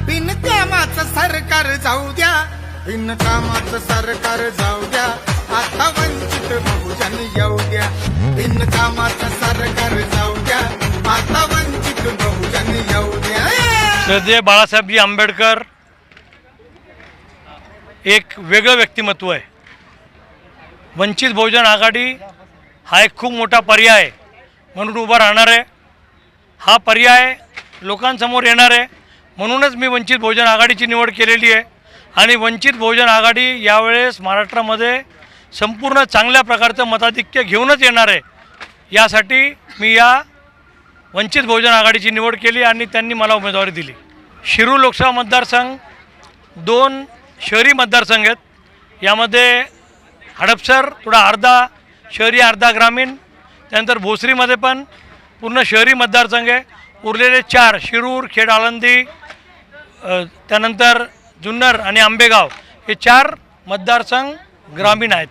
बिनकामाच सरकार जाऊ द्या. बिनकामाच सरकार जाऊ द्या. आता वंचित बहुजन येऊ द्या. बिनकामाच सरकार जाऊ द्या. आता वंचित बहुजन येऊ द्या. श्रद्धेय बाळासाहेबजी आंबेडकर एक वेगळं व्यक्तिमत्व आहे. वंचित बहुजन आघाडी हा एक खूप मोठा पर्याय म्हणून उभा राहणार आहे. हा पर्याय लोकांसमोर येणार आहे. म्हणूनच मी वंचित बहुजन आघाडीची निवड केलेली आहे. आणि वंचित बहुजन आघाडी यावेळेस महाराष्ट्रामध्ये संपूर्ण चांगल्या प्रकारचं मताधिक्य घेऊनच येणार आहे. यासाठी मी या वंचित बहुजन आघाडीची निवड केली आणि त्यांनी मला उमेदवारी दिली. शिरू लोकसभा मतदारसंघ दोन शहरी मतदारसंघ आहेत. यामध्ये हडपसर थोडा अर्धा शहरी अर्धा ग्रामीण त्यानंतर भोसरीमध्ये पण पूर्ण शहरी मतदारसंघ आहे. उरलेले चार शिरूर खेड आळंदी त्यानंतर जुन्नर आणि आंबेगाव हे चार मतदारसंघ ग्रामीण आहेत.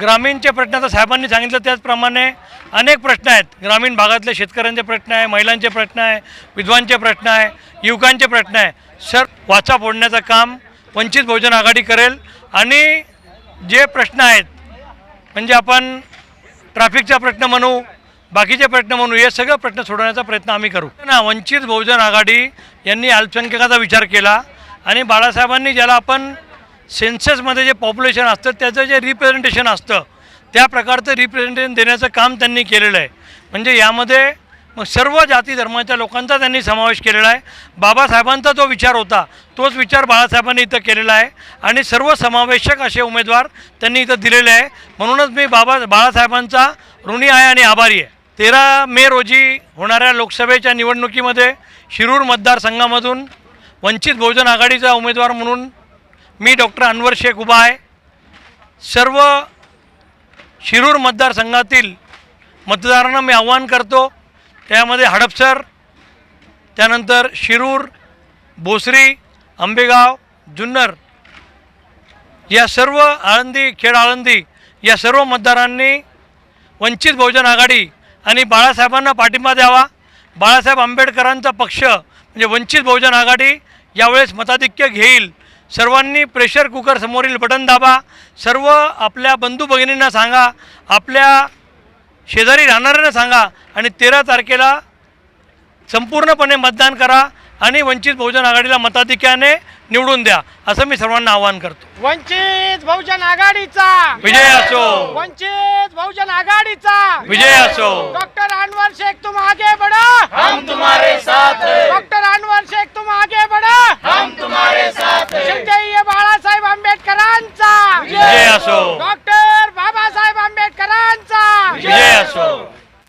ग्रामीणचे प्रश्न आता साहेबांनी सांगितलं त्याचप्रमाणे अनेक प्रश्न आहेत. ग्रामीण भागातले शेतकऱ्यांचे प्रश्न आहे महिलांचे प्रश्न आहे विधवांचे प्रश्न आहे युवकांचे प्रश्न आहे. सर वाचा फोडण्याचं काम वंचित बहुजन आघाडी करेल आणि जे प्रश्न आहेत म्हणजे आपण ट्रॅफिकचा प्रश्न म्हणू बाकीचे प्रश्न म्हणू हे सगळं प्रश्न सोडवण्याचा प्रयत्न आम्ही करू. ना वंचित बहुजन आघाडी यांनी अल्पसंख्याकाचा विचार केला आणि बाळासाहेबांनी ज्याला आपण सेन्ससमध्ये जे पॉप्युलेशन असतं त्याचं जे रिप्रेझेंटेशन असतं त्या प्रकारचं रिप्रेझेंटेशन देण्याचं काम त्यांनी केलेलं आहे. म्हणजे यामध्ये मग सर्व जाती धर्माच्या लोकांचा त्यांनी समावेश केलेला आहे. बाबासाहेबांचा जो विचार होता तोच विचार बाळासाहेबांनी इथं केलेला आहे आणि सर्व समावेशक असे उमेदवार त्यांनी इथं दिलेले आहे. म्हणूनच मी बाबा बाळासाहेबांचा ऋणी आहे आणि आभारी आहे. तेरा मे रोजी होणाऱ्या लोकसभेच्या निवडणुकीमध्ये शिरूर मतदारसंघामधून वंचित बहुजन आघाडीचा उमेदवार म्हणून मी डॉक्टर अनवर शेख उभा आहे. सर्व शिरूर मतदारसंघातील मतदारांना मी आव्हान करतो त्यामध्ये हडपसर त्यानंतर शिरूर भोसरी आंबेगाव जुन्नर या सर्व आळंदी खेड आळंदी या सर्व मतदारांनी वंचित बहुजन आघाडी आणि बाळासाहेबांना पाठिंबा द्यावा. बाळासाहेब आंबेडकरांचा पक्ष म्हणजे वंचित बहुजन आघाडी यावेळेस मताधिक्य घेईल. सर्वांनी प्रेशर कुकर समोरील बटन दाबा. सर्व आपल्या बंधू भगिनींना सांगा. आपल्या शेजारी राहणाऱ्यांना सांगा. आणि तेरा तारखेला संपूर्णपणे मतदान करा. आणि वंचित बहुजन आघाडीला मताधिक्याने निवडून द्या. असं मी सर्वांना आवाहन करतो. वंचित बहुजन आघाडीचा. विजय असो. वंचित बहुजन आघाडीचा. विजय असो. डॉक्टर अनवर शेख तुम आगे बढ़ो. हम तुम्हारे साथ